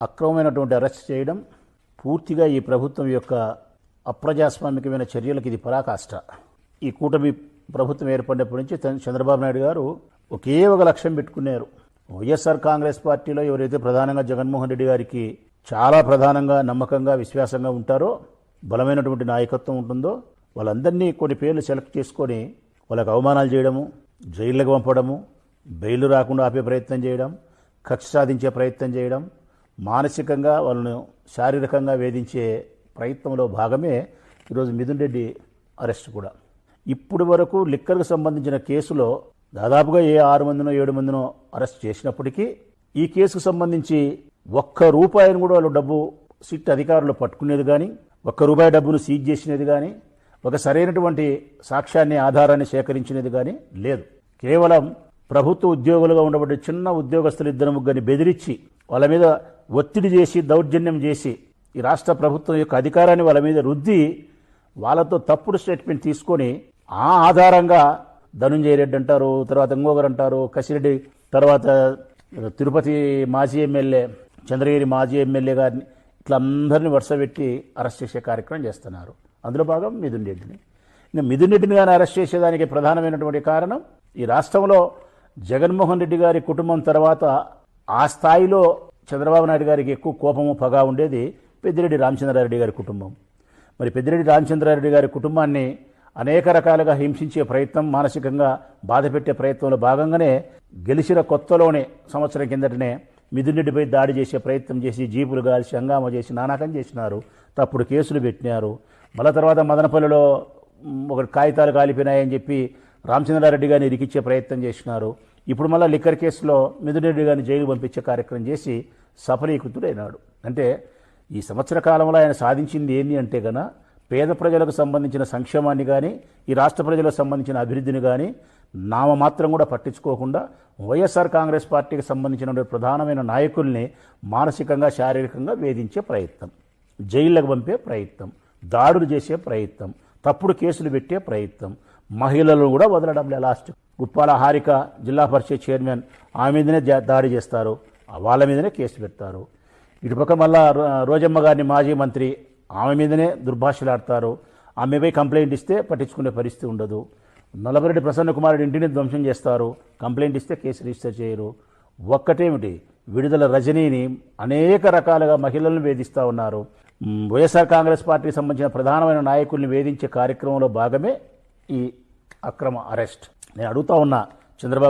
అక్రమమైనటువంటి arrest చేయడం పూర్తిగా ఈ ప్రభుత్వం యొక్క అప్రజాస్వామికమైన చర్యలకు ఇది పరాకాష్ట. ఈ కూటమి ప్రభుత్వం ఏర్పడినప్పటి నుంచి చంద్ర- చంద్రబాబు నాయుడు గారు ఒకే ఒక లక్ష్యం పెట్టుకున్నారు. వైఎస్ఆర్ కాంగ్రెస్ పార్టీలో ఎవరైతే ప్రధానంగా జగన్మోహన్ రెడ్డి గారికి చాలా ప్రధానంగా నమ్మకంగా విశ్వాసంగా ఉంటారో బలమైనటువంటి నాయకత్వం ఉంటుందో వాళ్ళందరినీ కొన్ని పేర్లు సెలెక్ట్ చేసుకొని వాళ్ళకి అవమానాలు చేయడము జైళ్ళకు పంపడము బెయిల్ రాకుండా ఆపే ప్రయత్నం చేయడం కక్ష సాధించే ప్రయత్నం చేయడం మానసికంగా వాళ్ళను శారీరకంగా వేధించే ప్రయత్నంలో భాగమే ఈరోజు మిథున్ రెడ్డి అరెస్ట్ కూడా. ఇప్పటి వరకు లిక్కర్కు సంబంధించిన కేసులో దాదాపుగా ఏ ఆరు మందినో ఏడు మందినో అరెస్ట్ చేసినప్పటికీ ఈ కేసుకు సంబంధించి ఒక్క రూపాయిని కూడా వాళ్ళు డబ్బు సిట్ అధికారులు పట్టుకునేది కానీ ఒక్క రూపాయి డబ్బును సీజ్ చేసినది కానీ ఒక సరైనటువంటి సాక్ష్యాన్ని ఆధారాన్ని సేకరించినది కానీ లేదు. కేవలం ప్రభుత్వ ఉద్యోగులుగా ఉండబడే చిన్న ఉద్యోగస్తులు ఇద్దరు ముగ్గురిని బెదిరించి వాళ్ళ మీద ఒత్తిడి చేసి దౌర్జన్యం చేసి ఈ రాష్ట్ర ప్రభుత్వం యొక్క అధికారాన్ని వాళ్ళ మీద రుద్ది వాళ్ళతో తప్పుడు స్టేట్మెంట్ తీసుకొని ఆ ఆధారంగా ధనుంజయ రెడ్డి అంటారు తర్వాత ఇంకొకరు అంటారు కసిరెడ్డి తర్వాత తిరుపతి మాజీ ఎమ్మెల్యే చంద్రగిరి మాజీ ఎమ్మెల్యే గారిని ఇట్లా అందరినీ వరుస పెట్టి అరెస్ట్ చేసే కార్యక్రమం చేస్తున్నారు. అందులో భాగం మిథున్ రెడ్డిని. ఇంకా మిథున్ రెడ్డిని కానీ అరెస్ట్ చేసేదానికి ప్రధానమైనటువంటి కారణం ఈ రాష్ట్రంలో జగన్మోహన్ రెడ్డి గారి కుటుంబం తర్వాత ఆ స్థాయిలో చంద్రబాబు నాయుడు గారికి ఎక్కువ కోపము పగ ఉండేది పెద్దిరెడ్డి రామచంద్రారెడ్డి గారి కుటుంబం. మరి పెద్దిరెడ్డి రామచంద్రారెడ్డి గారి కుటుంబాన్ని అనేక రకాలుగా హింసించే ప్రయత్నం మానసికంగా బాధపెట్టే ప్రయత్నంలో భాగంగానే గెలిచిన కొత్తలోనే సంవత్సరం కిందటనే మిథున్ రెడ్డిపై దాడి చేసే ప్రయత్నం చేసి జీపులు కాల్చి హంగామా చేసి నానాకం చేసినారు. తప్పుడు కేసులు పెట్టినారు. మళ్ళా తర్వాత మదనపల్లిలో ఒక కాగితాలు కాలిపోయినాయని చెప్పి రామచంద్రారెడ్డి గారిని ఇరికిచ్చే ప్రయత్నం చేసినారు. ఇప్పుడు మళ్ళీ లిక్కర్ కేసులో మిథున్ గారిని జైలు పంపించే కార్యక్రమం చేసి సఫలీకృతుడైనాడు. అంటే ఈ సంవత్సర కాలంలో ఆయన సాధించింది ఏంటి అంటే గన పేద ప్రజలకు సంబంధించిన సంక్షేమాన్ని కానీ ఈ రాష్ట్ర ప్రజలకు సంబంధించిన అభివృద్ధిని కానీ నామమాత్రం కూడా పట్టించుకోకుండా వైఎస్ఆర్ కాంగ్రెస్ పార్టీకి సంబంధించిన ప్రధానమైన నాయకుల్ని మానసికంగా శారీరకంగా వేధించే ప్రయత్నం జైళ్ళకు పంపే ప్రయత్నం దాడులు చేసే ప్రయత్నం తప్పుడు కేసులు పెట్టే ప్రయత్నం మహిళలు కూడా వదలడం లే లాస్ట్ గుప్పాల హారిక జిల్లా పరిషత్ చైర్మన్ ఆమె మీదనే దాడి చేస్తారు. వాళ్ళ మీదనే కేసు పెడతారు. ఇటుపక్క మళ్ళా రో- రోజమ్మ గారిని మాజీ మంత్రి ఆమె మీదనే దుర్భాషలాడతారు. ఆమెపై కంప్లైంట్ ఇస్తే పట్టించుకునే పరిస్థితి ఉండదు. నల్లబరెడ్డి ప్రసన్న కుమారుడి ఇంటిని ధ్వంసం చేస్తారు. కంప్లైంట్ ఇస్తే కేసు రిజిస్టర్ చేయరు. ఒక్కటేమిటి? విడుదల రజనీని అనేక రకాలుగా మహిళలను వేధిస్తూ ఉన్నారు. వైఎస్ఆర్ కాంగ్రెస్ పార్టీకి సంబంధించిన ప్రధానమైన నాయకుల్ని వేధించే కార్యక్రమంలో భాగమే ఈ అక్రమ అరెస్ట్. నేను అడుగుతా ఉన్నా చంద్రబాబు